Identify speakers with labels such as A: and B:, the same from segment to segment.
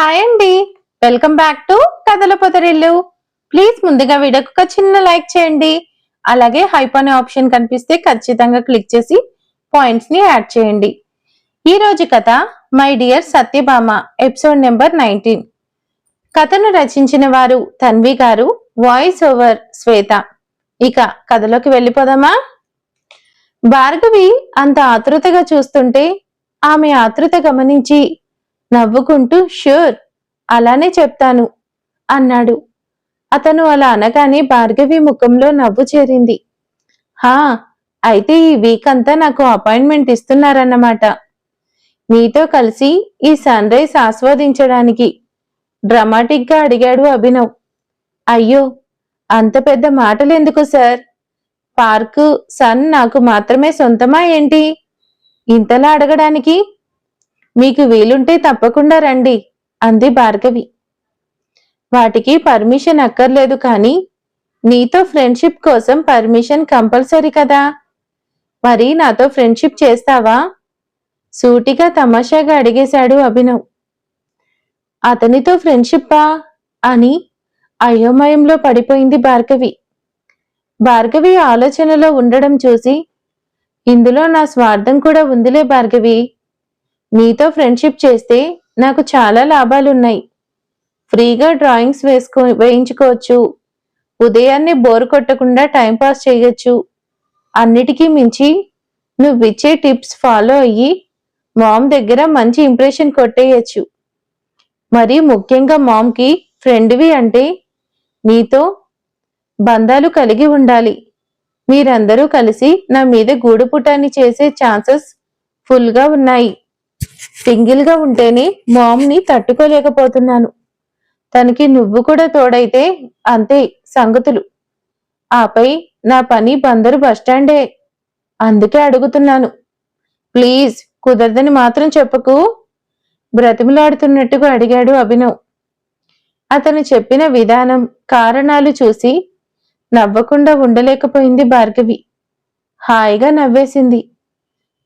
A: Hi అండి. Welcome back to కథల పొదరిల్లు. Please ముందుగా వీడియోకి ఒక చిన్న లైక్ చేయండి. అలాగే హైప్ అనే ఆప్షన్ కనిపిస్తే ఖచ్చితంగా క్లిక్ చేసి పాయింట్స్ని యాడ్ చేయండి. ఈ రోజు కథ my dear Satyabhama episode number nineteen కథను రచించిన వారు తన్వి గారు వాయిస్ ఓవర్ శ్వేత. ఇక కథలోకి వెళ్ళిపోదామా? భార్గవి అంత ఆతృతగా చూస్తుంటే ఆమె ఆతృత గమనించి నవ్వుకుంటూ ష్యూర్ అలానే చెప్తాను అన్నాడు. అతను అలా అనగానే భార్గవి ముఖంలో నవ్వు చేరింది. హా అయితే ఈ వీక్ అంతా నాకు అపాయింట్మెంట్ ఇస్తున్నారన్నమాట. నీతో కలిసి ఈ సన్ రైజ్ ఆస్వాదించడానికి డ్రమాటిక్గా అడిగాడు అభినవ్. అయ్యో అంత పెద్ద మాటలు ఎందుకు సార్? పార్కు సన్ నాకు మాత్రమే సొంతమా ఏంటి? ఇంతలా అడగడానికి మీకు వీలుంటే తప్పకుండా రండి అంది భార్గవి. వాటికి పర్మిషన్ అక్కర్లేదు కానీ నీతో ఫ్రెండ్షిప్ కోసం పర్మిషన్ కంపల్సరీ కదా. మరి నాతో ఫ్రెండ్షిప్ చేస్తావా? సూటిగా తమాషాగా అడిగేశాడు అభినవ్. అతనితో ఫ్రెండ్షిప్పా? అని అయోమయంలో పడిపోయింది భార్గవి. భార్గవి ఆలోచనలో ఉండడం చూసి ఇందులో నా స్వార్థం కూడా ఉందిలే భార్గవి నీతో ఫ్రెండ్షిప్ చేస్తే నాకు చాలా లాభాలున్నాయి. ఫ్రీగా డ్రాయింగ్స్ వేసుకో వేయించుకోవచ్చు. ఉదయాన్నే బోర్ కొట్టకుండా టైంపాస్ చేయొచ్చు. అన్నిటికీ మించి నువ్విచ్చే టిప్స్ ఫాలో అయ్యి మామ్ దగ్గర మంచి ఇంప్రెషన్ కొట్టేయచ్చు. మరి ముఖ్యంగా మామ్కి ఫ్రెండ్వి అంటే నీతో బంధాలు కలిగి ఉండాలి. మీరందరూ కలిసి నా మీద గూడుపుటాన్ని చేసే ఛాన్సెస్ ఫుల్గా ఉన్నాయి. సింగిల్గా ఉంటేనే మామ్ని తట్టుకోలేకపోతున్నాను. తనకి నువ్వు కూడా తోడైతే అంతే సంగతులు. ఆపై నా పని బందరు బస్టాండే అందుకే అడుగుతున్నాను. ప్లీజ్ కుదరదని మాత్రం చెప్పకు. బ్రతిమలాడుతున్నట్టుగా అడిగాడు అభినవ్. అతను చెప్పిన విధానం కారణాలు చూసి నవ్వకుండా ఉండలేకపోయింది భార్గవి. హాయిగా నవ్వేసింది.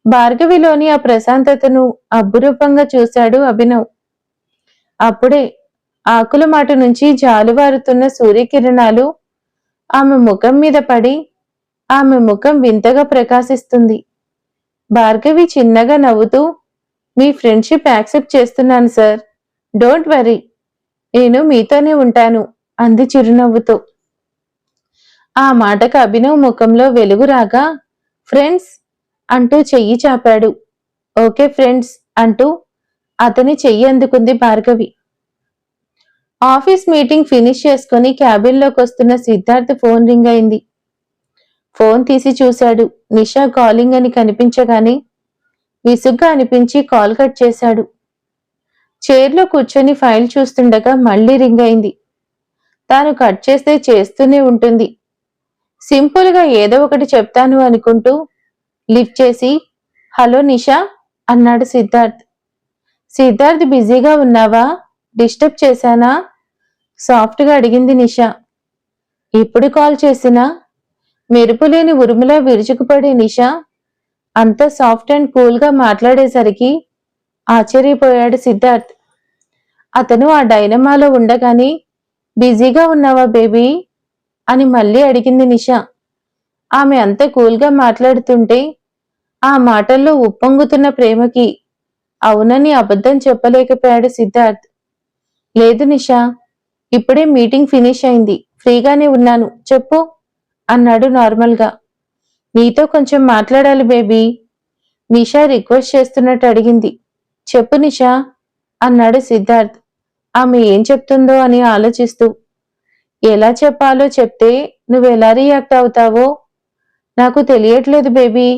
A: భార్గవిలోని ఆ ప్రశాంతతను అబ్బురూపంగా చూశాడు అభినవ్. అప్పుడే ఆకుల మాట నుంచి జాలువారుతున్న సూర్యకిరణాలు ఆమె ముఖం మీద పడి ఆమె ముఖం వింతగా ప్రకాశిస్తుంది. భార్గవి చిన్నగా నవ్వుతూ మీ ఫ్రెండ్షిప్ యాక్సెప్ట్ చేస్తున్నాను సార్. Don't worry. నేను మీతోనే ఉంటాను అంది చిరునవ్వుతో. ఆ మాటకు అభినవ్ ముఖంలో వెలుగు రాగా ఫ్రెండ్స్ అంటూ చెయ్యి చాపాడు. ఓకే ఫ్రెండ్స్ అంటూ అతని చెయ్యి అందుకుంది భార్గవి. ఆఫీస్ మీటింగ్ ఫినిష్ చేసుకుని క్యాబిన్లోకి వస్తున్న సిద్ధార్థ్ ఫోన్ రింగ్ అయింది. ఫోన్ తీసి చూశాడు. నిషా కాలింగ్ అని కనిపించగానే విసుగ్గా అనిపించి కాల్ కట్ చేశాడు. చైర్లో కూర్చొని ఫైల్ చూస్తుండగా మళ్ళీ రింగ్ అయింది. తాను కట్ చేస్తే చేస్తూనే ఉంటుంది. సింపుల్గా ఏదో ఒకటి చెప్తాను అనుకుంటూ లిఫ్ట్ చేసి హలో నిషా అన్నాడు సిద్ధార్థ్. సిద్ధార్థ్ బిజీగా ఉన్నావా? డిస్టర్బ్ చేశానా? సాఫ్ట్గా అడిగింది నిషా. ఇప్పుడు కాల్ చేసినా? మెరుపు లేని ఉరుములా విరుచుకుపడే నిషా. అంత సాఫ్ట్ అండ్ కూల్గా మాట్లాడేసరికి ఆశ్చర్యపోయాడు సిద్ధార్థ్. అతను ఆ డైనమాలో ఉండగానే బిజీగా ఉన్నావా బేబీ? అని మళ్ళీ అడిగింది నిషా. ఆమె అంత కూల్గా మాట్లాడుతుంటే ఆ మాటల్లో ఉప్పొంగుతున్న ప్రేమకి అవునని అబద్ధం చెప్పలేకపోయాడు సిద్ధార్థ్. లేదు నిషా ఇప్పుడే మీటింగ్ ఫినిష్ అయింది. ఫ్రీగానే ఉన్నాను. చెప్పు అన్నాడు నార్మల్గా. నీతో కొంచెం మాట్లాడాలి బేబీ. నిషా రిక్వెస్ట్ చేస్తున్నట్టు అడిగింది. చెప్పు నిషా అన్నాడు సిద్ధార్థ్. ఆమె ఏం చెప్తుందో అని ఆలోచిస్తూ. ఎలా చెప్పాలో చెప్తే నువ్వు ఎలా రియాక్ట్ అవుతావో నాకు తెలియట్లేదు బేబీ.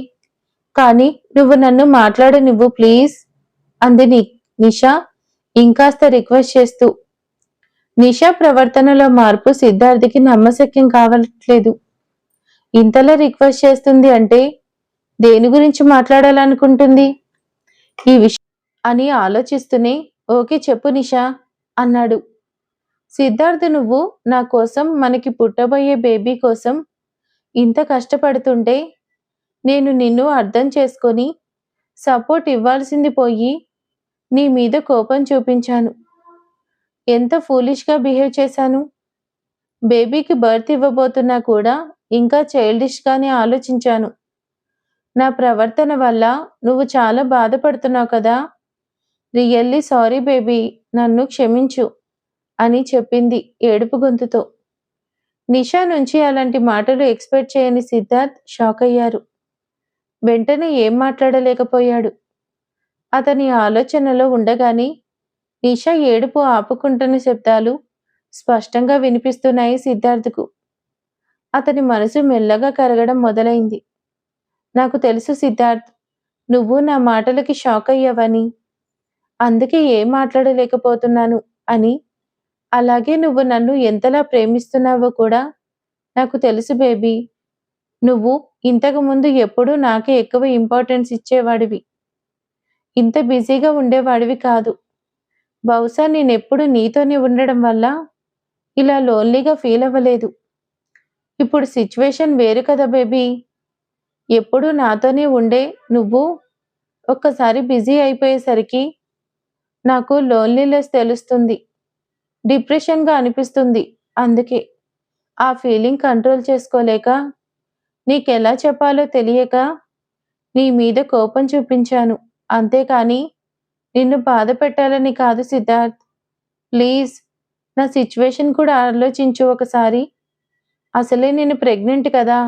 A: కానీ నువ్వు నన్ను మాట్లాడనివ్వు ప్లీజ్ అంది నిషా ఇంకాస్త రిక్వెస్ట్ చేస్తూ. నిషా ప్రవర్తనలో మార్పు సిద్ధార్థికి నమ్మశక్యం కావట్లేదు. ఇంతలా రిక్వెస్ట్ చేస్తుంది అంటే దేని గురించి మాట్లాడాలనుకుంటుంది? ఈ విషయం అని ఆలోచిస్తూనే ఓకే చెప్పు నిషా అన్నాడు. సిద్ధార్థ్ నువ్వు నా కోసం మనకి పుట్టబోయే బేబీ కోసం ఇంత కష్టపడుతుంటే నేను నిన్ను అర్థం చేసుకొని సపోర్ట్ ఇవ్వాల్సింది పోయి నీ మీద కోపం చూపించాను. ఎంత ఫూలిష్గా బిహేవ్ చేశాను? బేబీకి బర్త్ ఇవ్వబోతున్నా కూడా ఇంకా చైల్డిష్గానే ఆలోచించాను. నా ప్రవర్తన వల్ల నువ్వు చాలా బాధపడుతున్నావు కదా? రియల్లీ సారీ బేబీ నన్ను క్షమించు అని చెప్పింది ఏడుపు గొంతుతో. నిషా నుంచి అలాంటి మాటలు ఎక్స్పెక్ట్ చేయని సిద్ధార్థ్ షాక్ అయ్యారు. వెంటనే ఏం మాట్లాడలేకపోయాడు. అతని ఆలోచనలో ఉండగానే నిషా ఏడుపు ఆపుకుంటున్న శబ్దాలు స్పష్టంగా వినిపిస్తున్నాయి సిద్ధార్థ్కు. అతని మనసు మెల్లగా కరగడం మొదలైంది. నాకు తెలుసు సిద్ధార్థ్ నువ్వు నా మాటలకి షాక్ అయ్యావని. అందుకే ఏం మాట్లాడలేకపోతున్నాను అని అలాగే నువ్వు నన్ను ఎంతలా ప్రేమిస్తున్నావో కూడా నాకు తెలుసు బేబీ. నువ్వు ఇంతకు ముందు ఎప్పుడూ నాకే ఎక్కువ ఇంపార్టెన్స్ ఇచ్చేవాడివి. ఇంత బిజీగా ఉండేవాడివి కాదు. బహుశా నేనెప్పుడు నీతోనే ఉండడం వల్ల ఇలా లోన్లీగా ఫీల్ అవ్వలేదు. ఇప్పుడు సిచ్యువేషన్ వేరు కదా బేబీ. ఎప్పుడు నాతోనే ఉండే నువ్వు ఒక్కసారి బిజీ అయిపోయేసరికి నాకు లోన్లీనెస్ తెలుస్తుంది. డిప్రెషన్గా అనిపిస్తుంది. అందుకే ఆ ఫీలింగ్ కంట్రోల్ చేసుకోలేక నీకెలా చెప్పాలో తెలియక నీ మీద కోపం చూపించాను. అంతేకాని నిన్ను బాధ పెట్టాలని కాదు సిద్ధార్థ్. ప్లీజ్ నా సిచ్యువేషన్ కూడా ఆలోచించు ఒకసారి. అసలే నేను ప్రెగ్నెంట్ కదా.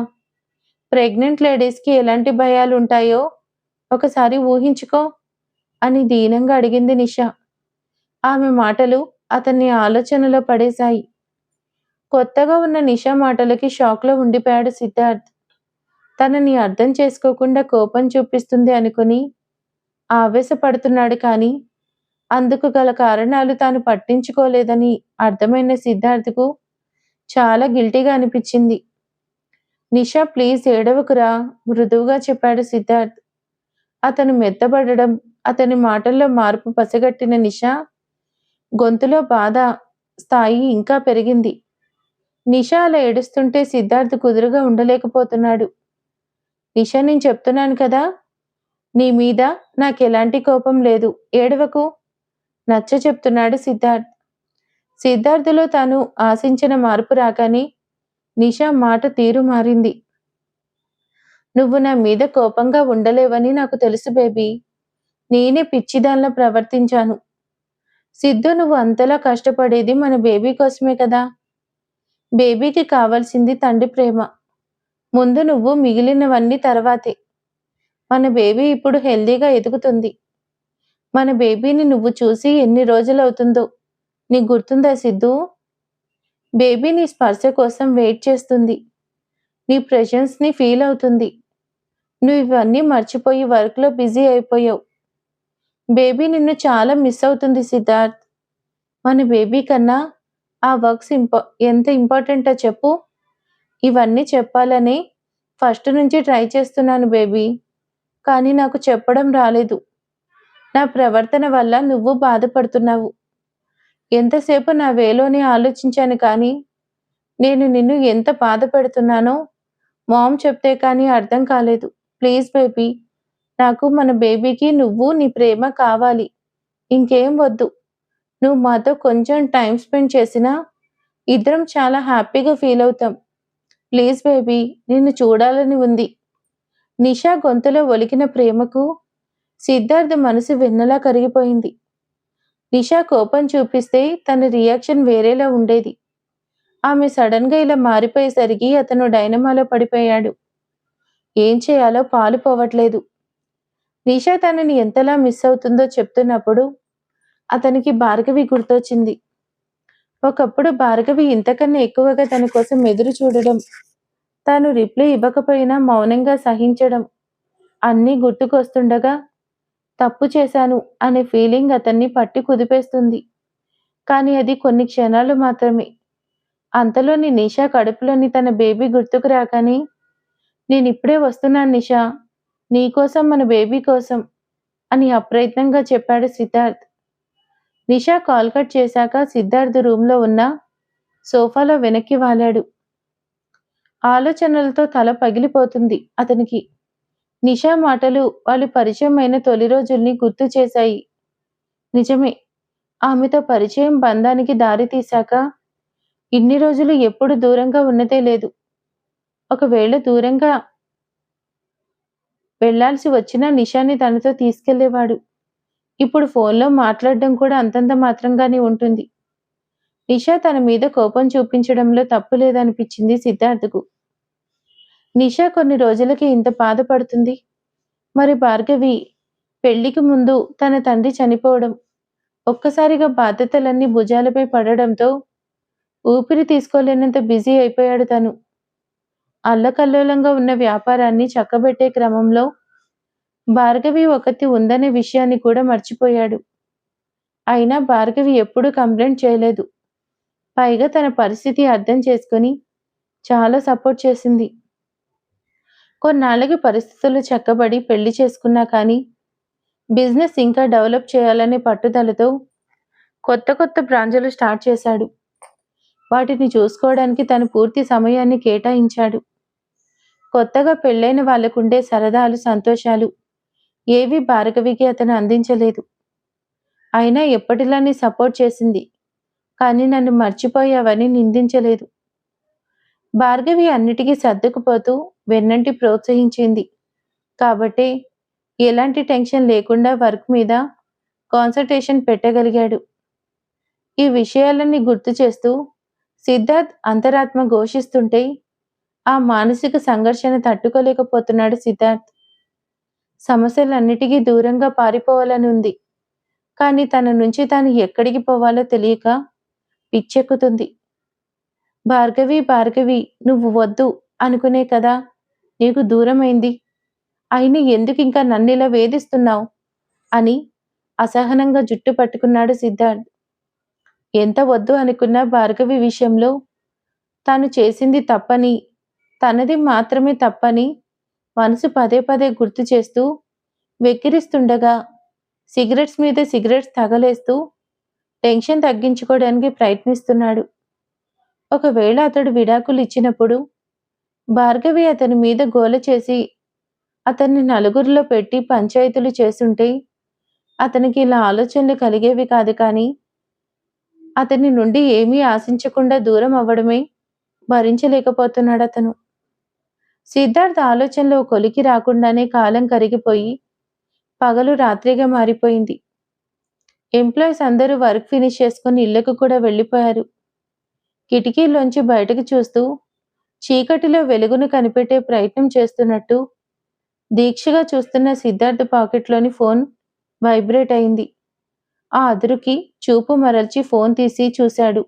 A: ప్రెగ్నెంట్ లేడీస్కి ఎలాంటి భయాలు ఉంటాయో ఒకసారి ఊహించుకో అని దీనంగా అడిగింది నిషా. ఆమె మాటలు అతన్ని ఆలోచనలో పడేశాయి. కొత్తగా ఉన్న నిషా మాటలకి షాక్లో ఉండిపోయాడు సిద్ధార్థ్. తనని అర్థం చేసుకోకుండా కోపం చూపిస్తుంది అనుకుని ఆవేశపడుతున్నాడు కానీ అందుకు గల కారణాలు తాను పట్టించుకోలేదని అర్థమైన సిద్ధార్థకు చాలా గిల్టీగా అనిపించింది. నిషా ప్లీజ్ ఏడవకురా మృదువుగా చెప్పాడు సిద్ధార్థ్. అతను మెత్తబడడం అతని మాటల్లో మార్పు పసిగట్టిన నిషా గొంతులో బాధ స్థాయి ఇంకా పెరిగింది. నిషా అలా ఏడుస్తుంటే సిద్ధార్థ్ కుదురుగా ఉండలేకపోతున్నాడు. నిషా నేను చెప్తున్నాను కదా నీ మీద నాకు ఎలాంటి కోపం లేదు. ఏడవకు నచ్చ చెప్తున్నాడు సిద్ధార్థ్. సిద్ధార్థులో తాను ఆశించిన మార్పు రాగానే నిషా మాట తీరు మారింది. నువ్వు నా మీద కోపంగా ఉండలేవని నాకు తెలుసు బేబీ. నేనే పిచ్చిదానిలా ప్రవర్తించాను. సిద్ధు నువ్వు అంతలా కష్టపడేది మన బేబీ కోసమే కదా? బేబీకి కావాల్సింది తండ్రి ప్రేమ. ముందు నువ్వు మిగిలినవన్నీ తర్వాతే. మన బేబీ ఇప్పుడు హెల్దీగా ఎదుగుతుంది. మన బేబీని నువ్వు చూసి ఎన్ని రోజులు అవుతుందో నీకు గుర్తుందా సిద్ధు? బేబీ నీ స్పర్శ కోసం వెయిట్ చేస్తుంది. నీ ప్రెజెన్స్ని ఫీల్ అవుతుంది. నువ్వు ఇవన్నీ మర్చిపోయి వర్క్లో బిజీ అయిపోయావు. బేబీ నిన్ను చాలా మిస్ అవుతుంది సిద్ధార్థ్. మన బేబీ కన్నా ఆ వర్క్స్ ఇంపా ఎంత ఇంపార్టెంటో చెప్పు. ఇవన్నీ చెప్పాలని ఫస్ట్ నుంచి ట్రై చేస్తున్నాను బేబీ. కానీ నాకు చెప్పడం రాలేదు. నా ప్రవర్తన వల్ల నువ్వు బాధపడుతున్నావు. ఎంతసేపు నా వేలోనే ఆలోచించాను కానీ నేను నిన్ను ఎంత బాధ పెడుతున్నానో మామ్ చెప్తే కానీ అర్థం కాలేదు. Please baby. నాకు మన బేబీకి నువ్వు నీ ప్రేమ కావాలి. ఇంకేం వద్దు. నువ్వు మాతో కొంచెం టైం స్పెండ్ చేసినా ఇద్దరం చాలా హ్యాపీగా ఫీల్ అవుతాం. ప్లీజ్ బేబీ నిన్ను చూడాలని ఉంది. నిషా గొంతులో ఒలికిన ప్రేమకు సిద్ధార్థ మనసు వెన్నలా కరిగిపోయింది. నిషా కోపం చూపిస్తే తన రియాక్షన్ వేరేలా ఉండేది. ఆమె సడన్గా ఇలా మారిపోయేసరికి అతను డైనమాలో పడిపోయాడు. ఏం చేయాలో పాలు పోవట్లేదు. నిషా తనని ఎంతలా మిస్ అవుతుందో చెప్తున్నప్పుడు అతనికి భార్గవి గుర్తొచ్చింది. ఒకప్పుడు భార్గవి ఇంతకన్నా ఎక్కువగా తన కోసం ఎదురు చూడడం తాను రిప్లై ఇవ్వకపోయినా మౌనంగా సహించడం అన్నీ గుర్తుకొస్తుండగా తప్పు చేశాను అనే ఫీలింగ్ అతన్ని పట్టి కుదిపేస్తుంది. కానీ అది కొన్ని క్షణాలు మాత్రమే. అంతలోని నిషా కడుపులోని తన బేబీ గుర్తుకు రాగానే నేను ఇప్పుడే వస్తున్నాను నిషా. నీకోసం మన బేబీ కోసం అని అప్రయత్నంగా చెప్పాడు సిద్ధార్థ్. నిషా కాల్ కట్ చేశాక సిద్ధార్థ్ రూమ్లో ఉన్న సోఫాలో వెనక్కి వాలాడు. ఆలోచనలతో తల పగిలిపోతుంది అతనికి. నిషా మాటలు వాళ్ళు పరిచయం అయిన తొలి రోజుల్ని గుర్తు చేశాయి. నిజమే ఆమెతో పరిచయం బంధానికి దారి తీశాక ఇన్ని రోజులు ఎప్పుడు దూరంగా ఉన్నదే లేదు. ఒకవేళ దూరంగా వెళ్ళాల్సి వచ్చినా నిషాని తనతో తీసుకెళ్ళేవాడు. ఇప్పుడు ఫోన్లో మాట్లాడడం కూడా అంతంత మాత్రంగానే ఉంటుంది. నిషా తన మీద కోపం చూపించడంలో తప్పు లేదనిపించింది సిద్ధార్థకు. నిషా కొన్ని రోజులకి ఇంత బాధపడుతుంది. మరి భార్గవి పెళ్ళికి ముందు తన తండ్రి చనిపోవడం ఒక్కసారిగా బాధ్యతలన్నీ భుజాలపై పడడంతో ఊపిరి తీసుకోలేనంత బిజీ అయిపోయాడు తను. అల్లకల్లోలంగా ఉన్న వ్యాపారాన్ని చక్కబెట్టే క్రమంలో భార్గవి ఒకటి ఉందనే విషయాన్ని కూడా మర్చిపోయాడు. అయినా భార్గవి ఎప్పుడూ కంప్లైంట్ చేయలేదు. పైగా తన పరిస్థితి అర్థం చేసుకుని చాలా సపోర్ట్ చేసింది. కొన్నాళ్ళకి పరిస్థితులు చక్కబడి పెళ్ళి చేసుకున్నా కానీ బిజినెస్ ఇంకా డెవలప్ చేయాలనే పట్టుదలతో కొత్త కొత్త బ్రాంచులు స్టార్ట్ చేశాడు. వాటిని చూసుకోవడానికి తను పూర్తి సమయాన్ని కేటాయించాడు. కొత్తగా పెళ్ళైన వాళ్ళకుండే సరదాలు సంతోషాలు ఏవి భార్గవికి అతను అందించలేదు. అయినా ఎప్పటిలానే సపోర్ట్ చేసింది. కానీ నన్ను మర్చిపోయావని నిందించలేదు. భార్గవి అన్నిటికీ సర్దుకుపోతూ వెన్నంటి ప్రోత్సహించింది. కాబట్టి ఎలాంటి టెన్షన్ లేకుండా వర్క్ మీద కాన్సన్ట్రేషన్ పెట్టగలిగాడు. ఈ విషయాలన్నీ గుర్తు చేస్తూ సిద్ధార్థ్ అంతరాత్మ ఘోషిస్తుంటే ఆ మానసిక సంఘర్షణ తట్టుకోలేకపోతున్నాడు సిద్ధార్థ్. సమస్యలన్నిటికీ దూరంగా పారిపోవాలని ఉంది. కానీ తన నుంచి తాను ఎక్కడికి పోవాలో తెలియక పిచ్చెక్కుతుంది. భార్గవి భార్గవి నువ్వు వద్దు అనుకునే కదా నీకు దూరమైంది. అయినా ఎందుకు ఇంకా నన్నిలా వేధిస్తున్నావు? అని అసహనంగా జుట్టు పట్టుకున్నాడు సిద్ధార్థ్. ఎంత వద్దు అనుకున్న భార్గవి విషయంలో తాను చేసింది తప్పని తనది మాత్రమే తప్పని మనసు పదే పదే గుర్తు చేస్తూ వెక్కిరిస్తుండగా సిగరెట్స్ మీద సిగరెట్స్ తగలేస్తూ టెన్షన్ తగ్గించుకోవడానికి ప్రయత్నిస్తున్నాడు. ఒకవేళ అతడు విడాకులు ఇచ్చినప్పుడు భార్గవి అతని మీద గోల చేసి అతన్ని నలుగురిలో పెట్టి పంచాయతీలు చేస్తుంటే అతనికి ఇలా ఆలోచనలు కలిగేవి కాదు కానీ అతని నుండి ఏమీ ఆశించకుండా దూరం అవ్వడమే భరించలేకపోతున్నాడు అతను. సిద్ధార్థ ఆలోచనలో కొలికి రాకుండానే కాలం కరిగిపోయి పగలు రాత్రిగా మారిపోయింది. ఎంప్లాయీస్ అందరూ వర్క్ ఫినిష్ చేసుకుని ఇళ్ళకు కూడా వెళ్ళిపోయారు. కిటికీలోంచి బయటకు చూస్తూ చీకటిలో వెలుగును కనిపెట్టే ప్రయత్నం చేస్తున్నట్టు దీక్షగా చూస్తున్న సిద్ధార్థ పాకెట్లోని ఫోన్ వైబ్రేట్ అయింది. ఆ అదురుకి చూపు మరల్చి ఫోన్ తీసి చూశాడు.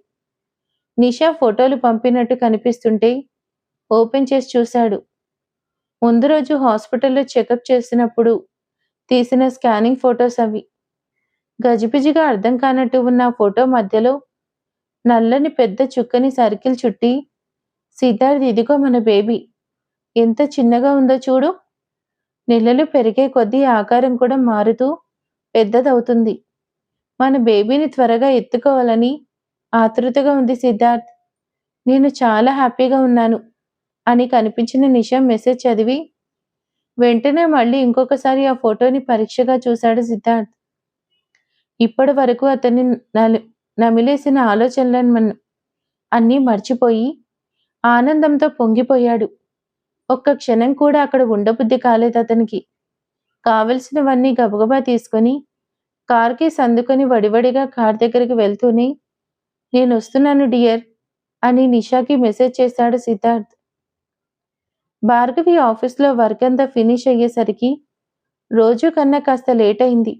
A: నిషా ఫోటోలు పంపినట్టు కనిపిస్తుంటే ఓపెన్ చేసి చూశాడు. ముందు రోజు హాస్పిటల్లో చెకప్ చేసినప్పుడు తీసిన స్కానింగ్ ఫొటోస్ అవి. గజిబిజిగా అర్థం కానట్టు ఉన్న ఫోటో మధ్యలో నల్లని పెద్ద చుక్కని సర్కిల్ చుట్టి సిద్ధార్థ్ ఇదిగో మన బేబీ. ఎంత చిన్నగా ఉందో చూడు. నెలలు పెరిగే కొద్దీ ఆకారం కూడా మారుతూ పెద్దదవుతుంది. మన బేబీని త్వరగా ఎత్తుకోవాలని ఆతృతగా ఉంది సిద్ధార్థ్. నేను చాలా హ్యాపీగా ఉన్నాను. అని కనిపించిన నిషా మెసేజ్ చదివి వెంటనే మళ్ళీ ఇంకొకసారి ఆ ఫోటోని పరీక్షగా చూశాడు సిద్ధార్థ్. ఇప్పటి వరకు అతన్ని నమిలేసిన ఆలోచనలను అన్నీ మర్చిపోయి ఆనందంతో పొంగిపోయాడు. ఒక్క క్షణం కూడా అక్కడ ఉండబుద్ధి కాలేదు అతనికి. కావలసినవన్నీ గబగబా తీసుకొని కార్కి సందుకొని వడివడిగా కార్ దగ్గరికి వెళ్తూనే నేను వస్తున్నాను డియర్ అని నిషాకి మెసేజ్ చేశాడు సిద్ధార్థ్. భార్గవి ఆఫీస్లో వర్క్ అంతా ఫినిష్ అయ్యేసరికి రోజు కన్నా కాస్త లేట్ అయింది.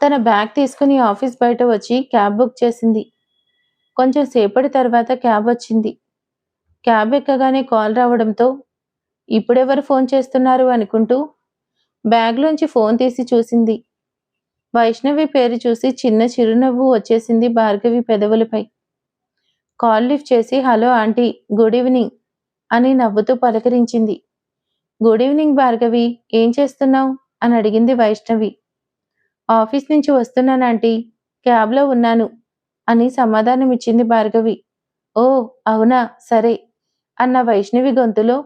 A: తన బ్యాగ్ తీసుకుని ఆఫీస్ బయట వచ్చి క్యాబ్ బుక్ చేసింది. కొంచెం సేపటి తర్వాత క్యాబ్ వచ్చింది. క్యాబ్ ఎక్కగానే కాల్ రావడంతో ఇప్పుడెవరు ఫోన్ చేస్తున్నారు అనుకుంటూ బ్యాగ్లోంచి ఫోన్ తీసి చూసింది. వైష్ణవి పేరు చూసి చిన్న చిరునవ్వు వచ్చేసింది భార్గవి పెదవులపై. కాల్ లిఫ్ట్ చేసి హలో ఆంటీ గుడ్ ఈవినింగ్. అని నవ్వుతూ పలకరించింది. Good evening Bhargavi. ఏం చేస్తున్నావు? అని అడిగింది వైష్ణవి. ఆఫీస్ నుంచి వస్తున్నాను ఆంటీ. క్యాబ్లో ఉన్నాను అని సమాధానం ఇచ్చింది భార్గవి. ఓ అవునా? సరే అన్న వైష్ణవి గొంతులో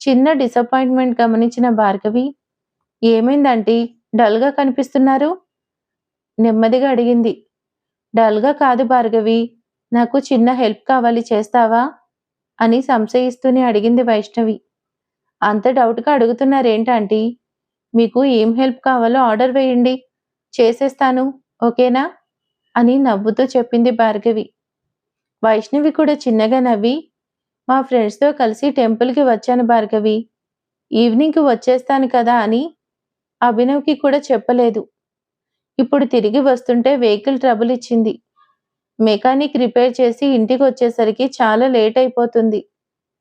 A: చిన్న డిసప్పాయింట్మెంట్ గమనించిన భార్గవి. ఏమైందంటీ డల్గా కనిపిస్తున్నారు? నెమ్మదిగా అడిగింది. డల్గా కాదు భార్గవి. నాకు చిన్న హెల్ప్ కావాలి చేస్తావా? అని సంశయిస్తూనే అడిగింది వైష్ణవి. అంత డౌట్గా అడుగుతున్నారేంటంటీ? మీకు ఏం హెల్ప్ కావాలో ఆర్డర్ వేయండి. చేసేస్తాను ఓకేనా? అని నవ్వుతూ చెప్పింది భార్గవి. వైష్ణవి కూడా చిన్నగా నవ్వి మా ఫ్రెండ్స్తో కలిసి టెంపుల్కి వచ్చాను భార్గవి. ఈవినింగ్కి వచ్చేస్తాను కదా అని అభినవ్కి కూడా చెప్పలేదు. ఇప్పుడు తిరిగి వస్తుంటే వెహికల్ ట్రబుల్ ఇచ్చింది. మెకానిక్ రిపేర్ చేసి ఇంటికి వచ్చేసరికి చాలా లేట్ అయిపోతుంది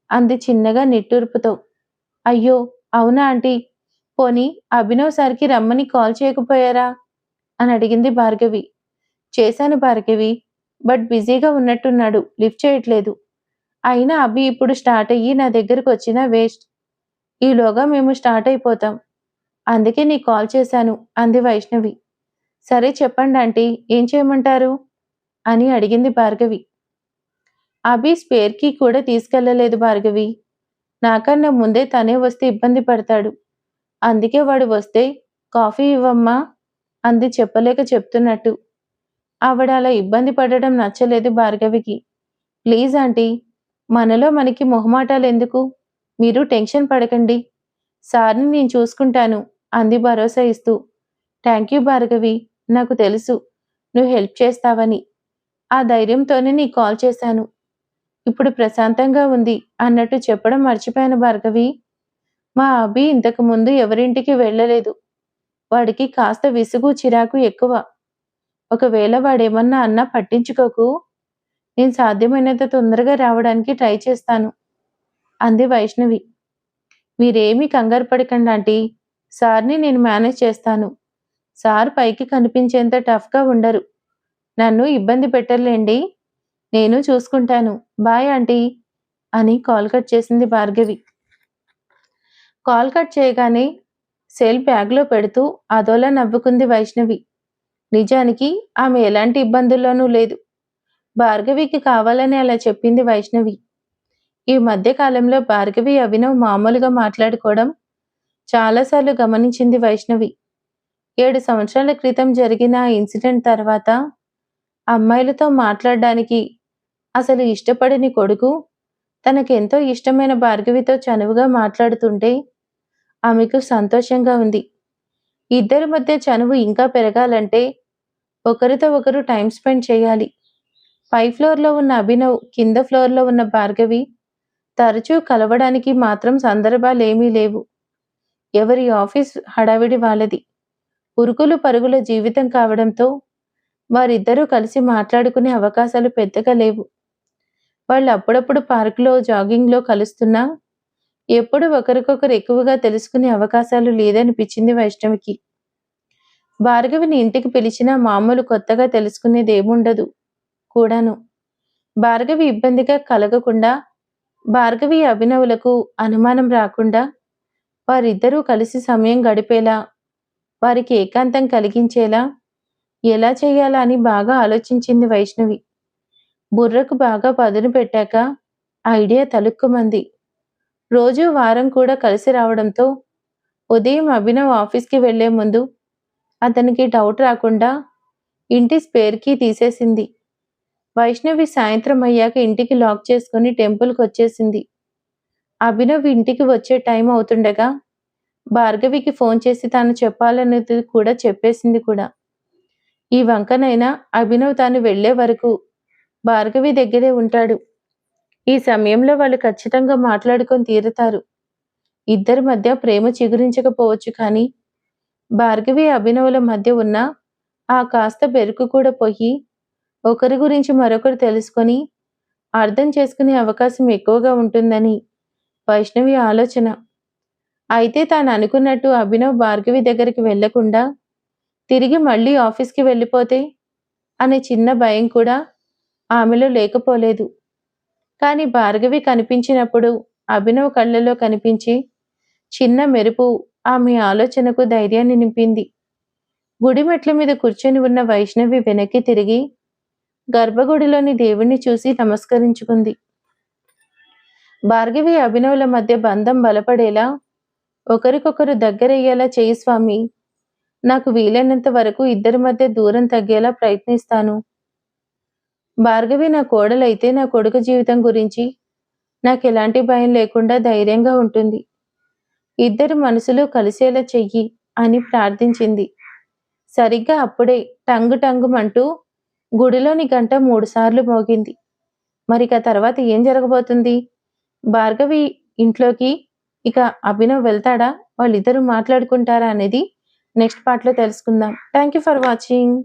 A: అంది చిన్నగా నిట్టూర్పుతో. అయ్యో అవునా ఆంటీ? పోనీ అభినవ్ సార్కి రమ్మని కాల్ చేయకపోయారా? అని అడిగింది భార్గవి. చేశాను భార్గవి బట్ బిజీగా ఉన్నట్టున్నాడు లిఫ్ట్ చేయట్లేదు. అయినా అభి ఇప్పుడు స్టార్ట్ అయ్యి నా దగ్గరకు వచ్చినా వేస్ట్. ఈలోగా మేము స్టార్ట్ అయిపోతాం. అందుకే నీ కాల్ చేశాను అంది వైష్ణవి. సరే చెప్పండి ఆంటీ ఏం చేయమంటారు? అని అడిగింది భార్గవి. అభి స్పేర్ కూడా తీసుకెళ్ళలేదు భార్గవి. నాకన్నా ముందే తనే వస్తే ఇబ్బంది పడతాడు. అందుకే వాడు వస్తే కాఫీ ఇవ్వమ్మా అంది చెప్పలేక చెప్తున్నట్టు. ఆవిడ అలా ఇబ్బంది పడడం నచ్చలేదు భార్గవికి. ప్లీజ్ ఆంటీ మనలో మనకి మొహమాటాలు ఎందుకు? మీరు టెన్షన్ పడకండి. సార్ని నేను చూసుకుంటాను అంది భరోసా ఇస్తూ. థ్యాంక్ యూ భార్గవి నాకు తెలుసు. నువ్వు హెల్ప్ చేస్తావని. ఆ ధైర్యంతోనే నీ కాల్ చేశాను. ఇప్పుడు ప్రశాంతంగా ఉంది అన్నట్టు చెప్పడం మర్చిపోయాను భార్గవి. మా అభి ఇంతకు ముందు ఎవరింటికి వెళ్ళలేదు. వాడికి కాస్త విసుగు చిరాకు ఎక్కువ. ఒకవేళ వాడేమన్నా అన్నా పట్టించుకోకు. నేను సాధ్యమైనంత తొందరగా రావడానికి ట్రై చేస్తాను. అంది వైష్ణవి. మీరేమీ కంగారు పడకండి ఆంటీ. సార్ని నేను మేనేజ్ చేస్తాను. సార్ పైకి కనిపించేంత టఫ్గా ఉండరు. నన్ను ఇబ్బంది పెట్టర్లేండి. నేను చూసుకుంటాను. బాయ్ ఆంటీ అని కాల్ కట్ చేసింది భార్గవి. కాల్ కట్ చేయగానే సెల్ బ్యాగ్లో పెడుతూ అదోలా నవ్వుకుంది వైష్ణవి. నిజానికి ఆమె ఎలాంటి ఇబ్బందుల్లోనూ లేదు. భార్గవికి కావాలని అలా చెప్పింది వైష్ణవి. ఈ మధ్య కాలంలో భార్గవి అభినవ్ మామూలుగా మాట్లాడుకోవడం చాలాసార్లు గమనించింది వైష్ణవి. ఏడు సంవత్సరాల క్రితం జరిగిన ఆ ఇన్సిడెంట్ తర్వాత అమ్మాయిలతో మాట్లాడడానికి అసలు ఇష్టపడని కొడుకు తనకెంతో ఇష్టమైన భార్గవితో చనువుగా మాట్లాడుతుంటే ఆమెకు సంతోషంగా ఉంది. ఇద్దరి మధ్య చనువు ఇంకా పెరగాలంటే ఒకరితో ఒకరు టైం స్పెండ్ చేయాలి. పై ఫ్లోర్లో ఉన్న అభినవ్ కింద ఫ్లోర్లో ఉన్న భార్గవి తరచూ కలవడానికి మాత్రం సందర్భాలేమీ లేవు. ఎవరి ఆఫీస్ హడావిడి వాళ్ళది. ఉరుకులు పరుగుల జీవితం కావడంతో వారిద్దరూ కలిసి మాట్లాడుకునే అవకాశాలు పెద్దగా లేవు. వాళ్ళు అప్పుడప్పుడు పార్కులో జాగింగ్లో కలుస్తున్నా ఎప్పుడు ఒకరికొకరు ఎక్కువగా తెలుసుకునే అవకాశాలు లేదనిపించింది వైష్ణవికి. భార్గవిని ఇంటికి పిలిచినా మామూలు కొత్తగా తెలుసుకునేది ఏముండదు కూడాను. భార్గవి ఇబ్బందిగా కలగకుండా భార్గవి అభినవులకు అనుమానం రాకుండా వారిద్దరూ కలిసి సమయం గడిపేలా వారికి ఏకాంతం కలిగించేలా ఎలా చేయాలా అని బాగా ఆలోచించింది వైష్ణవి. బుర్రకు బాగా పదును పెట్టాక ఐడియా తలుక్కుమంది. రోజు వారం కూడా కలిసి రావడంతో ఉదయం అభినవ్ ఆఫీస్కి వెళ్ళే ముందు అతనికి డౌట్ రాకుండా ఇంటి స్పేర్ కీ తీసేసింది. వైష్ణవి సాయంత్రం అయ్యాక ఇంటికి లాక్ చేసుకుని టెంపుల్కి వచ్చేసింది. అభినవ్ ఇంటికి వచ్చే టైం అవుతుండగా భార్గవికి ఫోన్ చేసి తాను చెప్పాలన్నది కూడా చెప్పేసింది కూడా. ఈ వంకనైనా అభినవ్ తాను వెళ్ళే వరకు భార్గవి దగ్గరే ఉంటాడు. ఈ సమయంలో వాళ్ళు ఖచ్చితంగా మాట్లాడుకొని తీరుతారు. ఇద్దరి మధ్య ప్రేమ చిగురించకపోవచ్చు కానీ భార్గవి అభినవుల మధ్య ఉన్న ఆ కాస్త బెరుకు కూడా పోయి ఒకరి గురించి మరొకరు తెలుసుకొని అర్థం చేసుకునే అవకాశం ఎక్కువగా ఉంటుందని వైష్ణవి ఆలోచన. అయితే తాను అనుకున్నట్టు అభినవ్ భార్గవి దగ్గరికి వెళ్ళకుండా తిరిగి మళ్ళీ ఆఫీస్కి వెళ్ళిపోతే? అనే చిన్న భయం కూడా ఆమెలో లేకపోలేదు. కానీ భార్గవి కనిపించినప్పుడు అభినవ్ కళ్ళలో కనిపించి చిన్న మెరుపు ఆమె ఆలోచనకు ధైర్యాన్ని నింపింది. గుడి మెట్ల మీద కూర్చొని ఉన్న వైష్ణవి వెనక్కి తిరిగి గర్భగుడిలోని దేవుణ్ణి చూసి నమస్కరించుకుంది. భార్గవి అభినవుల మధ్య బంధం బలపడేలా ఒకరికొకరు దగ్గరయ్యేలా చేయి స్వామి నాకు వీలైనంత వరకు ఇద్దరి మధ్య దూరం తగ్గేలా ప్రయత్నిస్తాను. భార్గవి నా కోడలైతే నా కొడుకు జీవితం గురించి నాకు ఎలాంటి భయం లేకుండా ధైర్యంగా ఉంటుంది. ఇద్దరు మనసులు కలిసేలా చెయ్యి అని ప్రార్థించింది. సరిగ్గా అప్పుడే టంగు టంగుమంటూ గుడిలోని గంట మూడుసార్లు మోగింది. మరిక తర్వాత ఏం జరగబోతుంది? భార్గవి ఇంట్లోకి ఇక అభినవ్ వెళ్తాడా? వాళ్ళిద్దరూ మాట్లాడుకుంటారా అనేది నెక్స్ట్ పార్ట్లో తెలుసుకుందాం. Thank you for watching